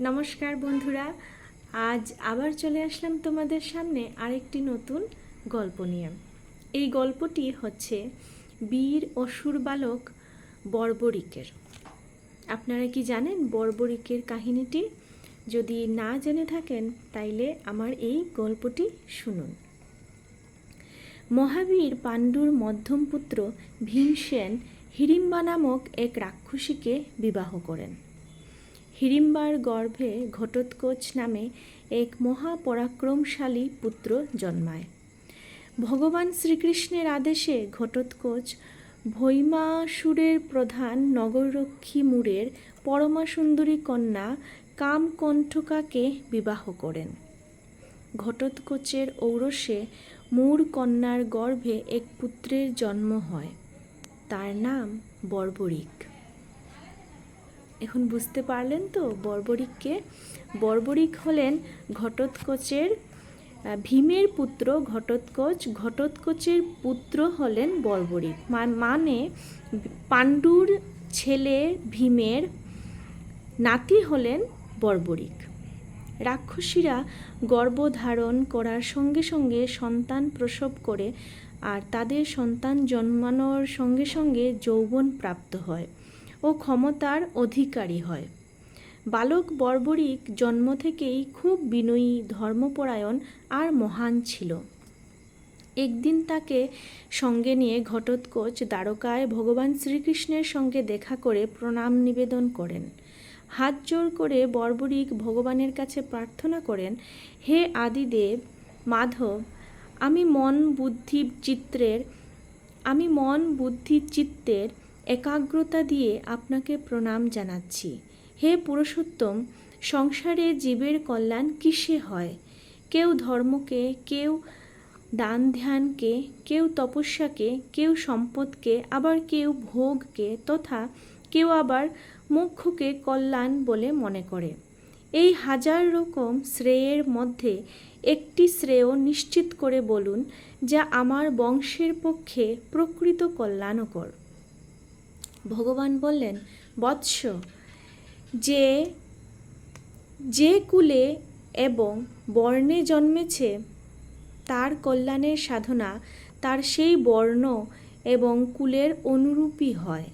নমস্কার বন্ধুরা, আজ আবার চলে আসলাম তোমাদের সামনে আরেকটি নতুন গল্প নিয়ে। এই গল্পটি হচ্ছে বীর অসুর বালক বর্বরিকের। আপনারা কি জানেন বর্বরিকের কাহিনীটি? যদি না জেনে থাকেন, তাইলে আমার এই গল্পটি শুনুন। মহাবীর পাণ্ডুর মধ্যম পুত্র ভীমসেন হিড়িম্বা নামক এক রাক্ষসীকে বিবাহ করেন। হিড়িম্বার গর্ভে ঘটোৎকোচ নামে এক মহাপরাক্রমশালী পুত্র জন্মায়। ভগবান শ্রীকৃষ্ণের আদেশে ঘটোৎকোচ ভৈমাসুরের প্রধান নগররক্ষী মুরের পরমাসুন্দরী কন্যা কামকণ্ঠকাকে বিবাহ করেন। ঘটোৎকোচের ঔরসে মূর কন্যার গর্ভে এক পুত্রের জন্ম হয়। তার নাম বর্বরিক। এখন বুঝতে পারলেন তো বর্বরিককে? বর্বরিক হলেন ঘটোৎকচের ভীমের পুত্র ঘটোৎকচ। ঘটোৎকচের পুত্র হলেন বর্বরিক। মানে পাণ্ডুর ছেলে ভীমের নাতি হলেন বর্বরিক। রাক্ষসীরা গর্ভধারণ করার সঙ্গে সঙ্গে সন্তান প্রসব করে আর তাদের সন্তান জন্মানোর সঙ্গে সঙ্গে যৌবন প্রাপ্ত হয়। ও ক্ষমতার অধিকারী হয়। বালক বর্বরিক জন্ম থেকেই খুব বিনয়ী, ধর্মপরায়ণ আর মহান ছিল। একদিন তাকে সঙ্গে নিয়ে ঘটোৎকোচ দ্বারকায় ভগবান শ্রীকৃষ্ণের সঙ্গে দেখা করে প্রণাম নিবেদন করেন। হাত জোর করে বর্বরিক ভগবানের কাছে প্রার্থনা করেন, হে আদিদেব, মাধব, আমি মন বুদ্ধি চিত্রের, আমি মন বুদ্ধি চিত্তের একাগ্রতা দিয়ে আপনাকে প্রণাম জানাচ্ছি। হে পুরুষোত্তম, সংসারে জীবের কল্যাণ কিসে হয়? কেউ ধর্মকে, কেউ দান ধ্যানকে কেউ তপস্যাকে, কেউ সম্পদকে, আবার কেউ ভোগকে তথা কেউ আবার মোক্ষকে কল্যাণ বলে মনে করে। এই হাজার রকম শ্রেয়ের মধ্যে একটি শ্রেয় নিশ্চিত করে বলুন, যা আমার বংশের পক্ষে প্রকৃত কল্যাণকর। ভগবান বললেন, বৎস, যে যে কুলে এবং বর্ণে জন্মেছে, তার কল্যাণের সাধনা, তার সেই বর্ণ এবং কুলের অনুরূপী হয়।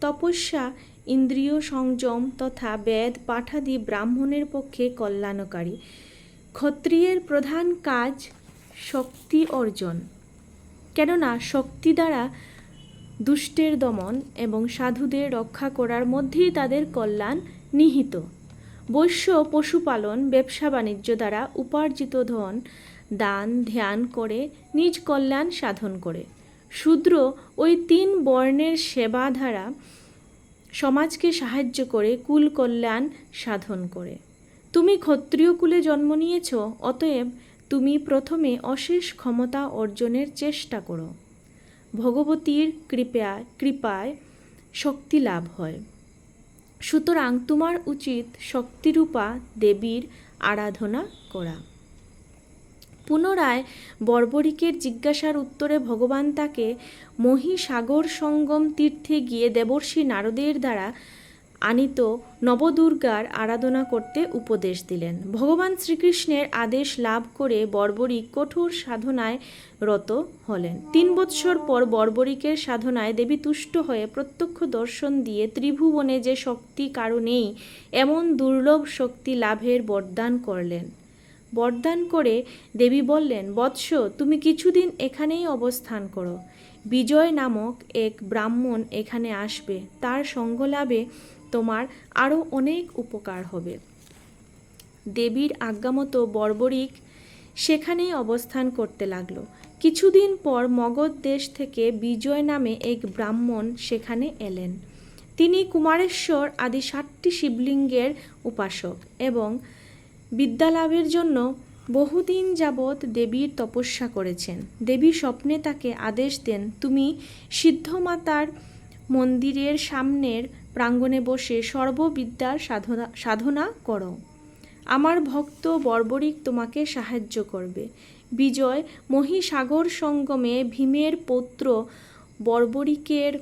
তপস্যা, ইন্দ্রিয় সংযম তথা বেদ, পাঠাদি ব্রাহ্মণের পক্ষে কল্যাণকারী। ক্ষত্রিয়ের প্রধান কাজ শক্তি অর্জন। কেননা, শক্তি দ্বারা দুষ্টের দমন এবং সাধুদের রক্ষা করার মধ্যেই তাদের কল্যাণ নিহিত। বৈশ্য পশুপালন, ব্যবসা বাণিজ্য দ্বারা উপার্জিত ধন, দান, ধ্যান করে নিজ কল্যাণ সাধন করে। শূদ্র ওই তিন বর্ণের সেবা দ্বারা সমাজকে সাহায্য করে কুল কল্যাণ সাধন করে। তুমি ক্ষত্রিয় কুলে জন্ম নিয়েছ, অতএব তুমি প্রথমে অশেষ ক্ষমতা অর্জনের চেষ্টা করো। ভগবতীর কৃপায় কৃপায় শক্তি লাভ হয়। সুতরাং তোমার উচিত শক্তিরূপা দেবীর আরাধনা করা। পুনরায় বর্বরিকের জিজ্ঞাসার উত্তরে ভগবান তাকে মহিসাগর সঙ্গম তীর্থে গিয়ে দেবর্ষী নারদের দ্বারা আনিত নবদুর্গার আরাধনা করতে উপদেশ দিলেন। ভগবান শ্রীকৃষ্ণের আদেশ লাভ করে বর্বরিক কঠোর সাধনায় রত হলেন। তিন বৎসর পর বর্বরিকের সাধনায় দেবী তুষ্ট হয়ে প্রত্যক্ষ দর্শন দিয়ে ত্রিভুবনে যে শক্তি কারও নেই, এমন দুর্লভ শক্তি লাভের বরদান করলেন। বরদান করে দেবী বললেন, বৎস, তুমি কিছুদিন এখানেই অবস্থান করো। বিজয় নামক এক ব্রাহ্মণ এখানে আসবে। তার সঙ্গ লাভে তোমার আরও অনেক উপকার হবে। দেবীর আজ্ঞামতো বর্বরিক সেখানেই অবস্থান করতে লাগল। কিছুদিন পর মগধ দেশ থেকে বিজয় নামে এক ব্রাহ্মণ সেখানে এলেন। তিনি কুমারেশ্বর আদি ষাটটি শিবলিঙ্গের উপাসক এবং বিদ্যালাভের জন্য বহুদিন যাবৎ দেবীর তপস্যা করেছেন। দেবী স্বপ্নে তাকে আদেশ দেন, তুমি সিদ্ধমাতার মন্দিরের সামনের প্রাঙ্গণে বসে সর্ববিদ্যার সাধনা সাধনা করো। আমার ভক্ত বর্বরিক তোমাকে সাহায্য করবে। বিজয় মহিসাগর সঙ্গমে ভীমের পৌত্র বর্বরিকের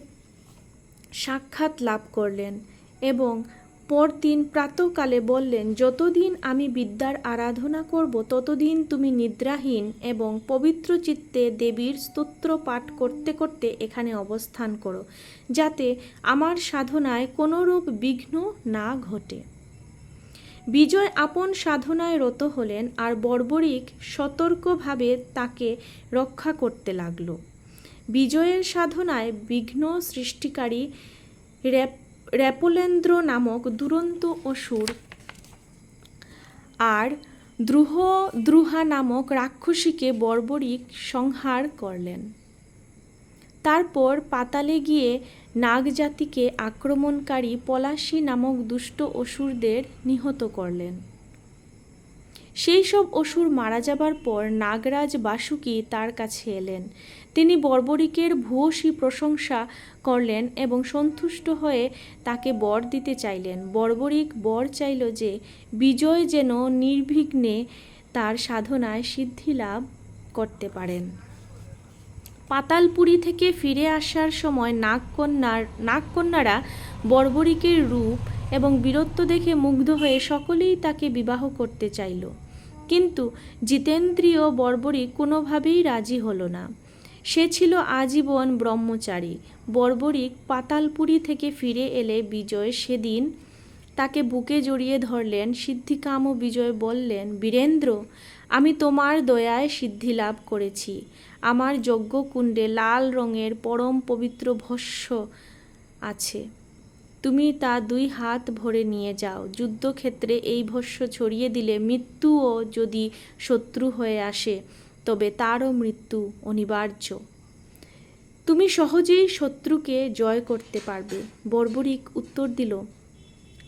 সাক্ষাৎ লাভ করলেন এবং পরদিন প্রাতকালে বললেন, যতদিন আমি বিদ্যার আরাধনা করব, ততদিন তুমি নিদ্রাহীন এবং পবিত্র চিত্তে দেবীর স্তোত্র পাঠ করতে করতে এখানে অবস্থান করো, যাতে আমার সাধনায় কোনোরূপ বিঘ্ন না ঘটে। বিজয় আপন সাধনায় রত হলেন আর বর্বরিক সতর্কভাবে তাকে রক্ষা করতে লাগল। বিজয়ের সাধনায় বিঘ্ন সৃষ্টিকারী র্যাপ র্যাপলেন্দ্র নামক দুরন্ত অসুর আর দ্রুহ দ্রুহা নামক রাক্ষসীকে বর্বরিক সংহার করলেন। তারপর পাতালে গিয়ে নাগজাতিকে আক্রমণকারী পলাশী নামক দুষ্ট অসুরদের নিহত করলেন। সেই সব অসুর মারা যাবার পর নাগরাজ বাসুকি তার কাছে এলেন। তিনি বর্বরিকের ভূয়সী প্রশংসা করলেন এবং সন্তুষ্ট হয়ে তাকে বর দিতে চাইলেন। বর্বরিক বর চাইল যে, বিজয় যেন নির্বিঘ্নে তার সাধনায় সিদ্ধি লাভ করতে পারেন। পাতালপুরী থেকে ফিরে আসার সময় নাগকন্যার, নাগকন্যারা বর্বরিকের রূপ এবং বীরত্ব দেখে মুগ্ধ হয়ে সকলেই তাকে বিবাহ করতে চাইল। কিন্তু জিতেন্দ্রীয় বর্বরিক কোনোভাবেই রাজি হলো না। সে ছিল আজীবন ব্রহ্মচারী। বর্বরিক পাতালপুরি থেকে ফিরে এলে বিজয় সেদিন তাকে বুকে জড়িয়ে ধরলেন, সিদ্ধিকাম ও বিজয় বললেন, বীরেন্দ্র, আমি তোমার দয়ায় সিদ্ধি লাভ করেছি। আমার যজ্ঞকুণ্ডে লাল রঙের পরম পবিত্র ভস্য আছে। তুমি তা দুই হাত ভরে নিয়ে যাও। যুদ্ধক্ষেত্রে এই ভস্য ছড়িয়ে দিলে মৃত্যুও যদি শত্রু হয়ে আসে, তবে তারও মৃত্যু অনিবার্য। তুমি সহজেই শত্রুকে জয় করতে পারবে, বর্বরিক উত্তর দিল।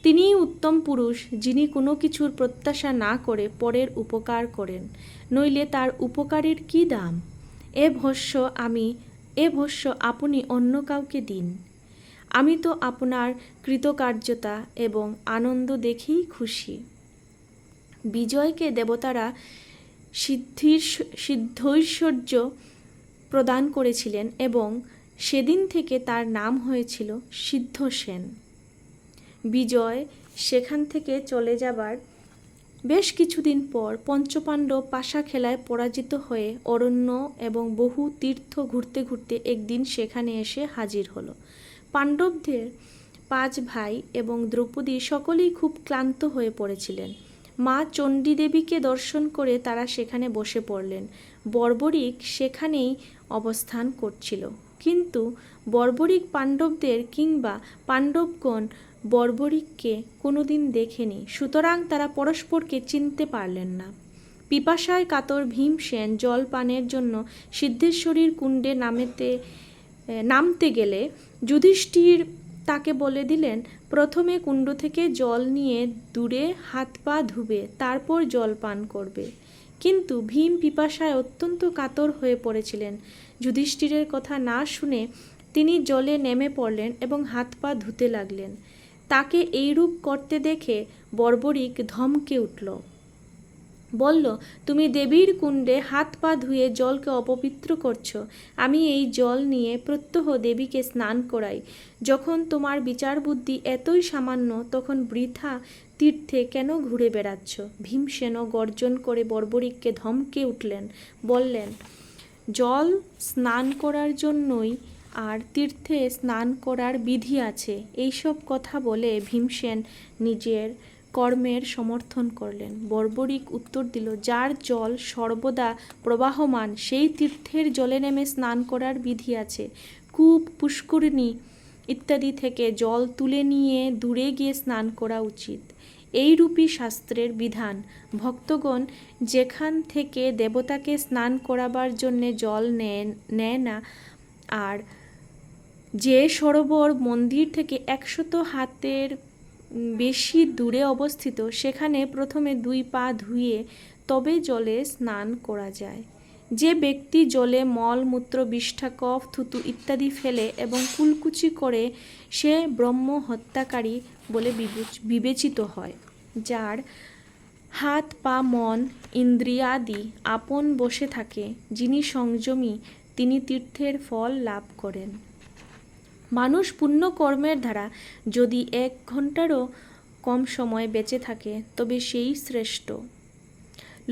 তিনিই উত্তম পুরুষ, যিনি কোনো কিছুর প্রত্যাশা না করে পরের উপকার করেন, নইলে তার উপকারের কী দাম? এ ভস্য আমি, এ ভস্য আপনি অন্য কাউকে দিন। আমি তো আপনার কৃতকার্যতা এবং আনন্দ দেখেই খুশি। বিজয়কে দেবতারা সিদ্ধির সিদ্ধৈশ্বর্য প্রদান করেছিলেন এবং সেদিন থেকে তার নাম হয়েছিল সিদ্ধসেন। বিজয় সেখান থেকে চলে যাবার বেশ কিছুদিন পর পঞ্চপাণ্ডব পাশা খেলায় পরাজিত হয়ে অরণ্য এবং বহু তীর্থ ঘুরতে ঘুরতে একদিন সেখানে এসে হাজির হলো। পাণ্ডবদের পাঁচ ভাই এবং দ্রৌপদী সকলেই খুব ক্লান্ত হয়ে পড়েছিলেন। মা চণ্ডী দেবীকে দর্শন করে তারা সেখানে বসে পড়লেন। বর্বরিক সেখানেই অবস্থান করছিল। কিন্তু বর্বরিক পাণ্ডবদের কিংবা পাণ্ডবগণ বর্বরিককে কোনোদিন দেখেনি, সুতরাং তারা পরস্পরকে চিনতে পারলেন না। পিপাসায় কাতর ভীমসেন জল পানের জন্য সিদ্ধেশ্বরীর কুণ্ডে নামেতে নামতে গেলে যুধিষ্ঠির তাকে বলে দিলেন, প্রথমে কুণ্ড থেকে জল নিয়ে দূরে হাত পা ধুবে, তারপর জল পান করবে। কিন্তু ভীম পিপাসায় অত্যন্ত কাতর হয়ে পড়েছিলেন। যুধিষ্ঠিরের কথা না শুনে তিনি জলে নেমে পড়লেন এবং হাত পা ধুতে লাগলেন। তাকে এইরূপ করতে দেখে বর্বরিক ধমকে উঠল। বলল, তুমি দেবীর কুণ্ডে হাত পা ধুয়ে জলকে অপবিত্র করছ। আমি এই জল নিয়ে প্রত্যহ দেবীকে স্নান করাই। যখন তোমার বিচার বুদ্ধি এতই সামান্য, তখন বৃথা তীর্থে কেন ঘুরে বেড়াচ্ছ? ভীমসেনও গর্জন করে বর্বরিককে ধমকে উঠলেন, বললেন, জল স্নান করার জন্যই আর তীর্থে স্নান করার বিধি আছে। এইসব কথা বলে ভীমসেন নিজের কর্মের সমর্থন করলেন। বর্বরিক উত্তর দিল, যার জল সর্বদা প্রবাহমান, সেই তীর্থের জলে নেমে স্নান করার বিধি আছে। কূপ, পুষ্করিণী ইত্যাদি থেকে জল তুলে নিয়ে দূরে গিয়ে স্নান করা উচিত। এইরূপই শাস্ত্রের বিধান। ভক্তগণ যেখান থেকে দেবতাকে স্নান করাবার জন্যে জল নেয় না, আর যে সরোবর মন্দির থেকে একশত হাতের বেশি দূরে অবস্থিত, সেখানে প্রথমে দুই পা ধুয়ে তবে জলে স্নান করা যায়। যে ব্যক্তি জলে মল, মূত্র, বিষ্ঠা, কফ, থুতু ইত্যাদি ফেলে এবং কুলকুচি করে, সে ব্রহ্ম হত্যাকারী বলে বিবেচিত হয়, যার হাত, পা, মন, ইন্দ্রিয়াদি আপন বসে থাকে, যিনি সংযমী, তিনি তীর্থের ফল লাভ করেন। মানুষ পুণ্যকর্মের দ্বারা যদি এক ঘন্টারও কম সময় বেঁচে থাকে, তবে সেই শ্রেষ্ঠ।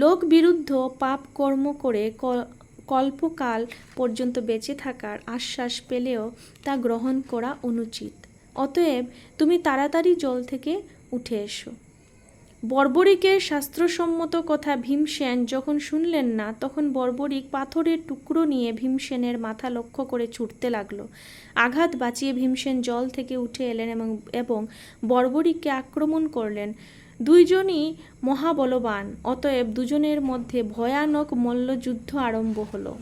লোক বিরুদ্ধ পাপ কর্ম করে কল্পকাল পর্যন্ত বেঁচে থাকার আশ্বাস পেলেও তা গ্রহণ করা অনুচিত। অতএব তুমি তাড়াতাড়ি জল থেকে উঠে এসো। বর্বরিকের শাস্ত্রসম্মত কথা ভীমসেন যখন শুনলেন না, তখন বর্বরিক পাথরের টুকরো নিয়ে ভীমসেনের মাথা লক্ষ্য করে ছুটতে লাগল। আঘাত বাঁচিয়ে ভীমসেন জল থেকে উঠে এলেন এবং এবং বর্বরিককে আক্রমণ করলেন। দুইজনই মহাবলবান, অতএব দুজনের মধ্যে ভয়ানক মল্লযুদ্ধ আরম্ভ হলো।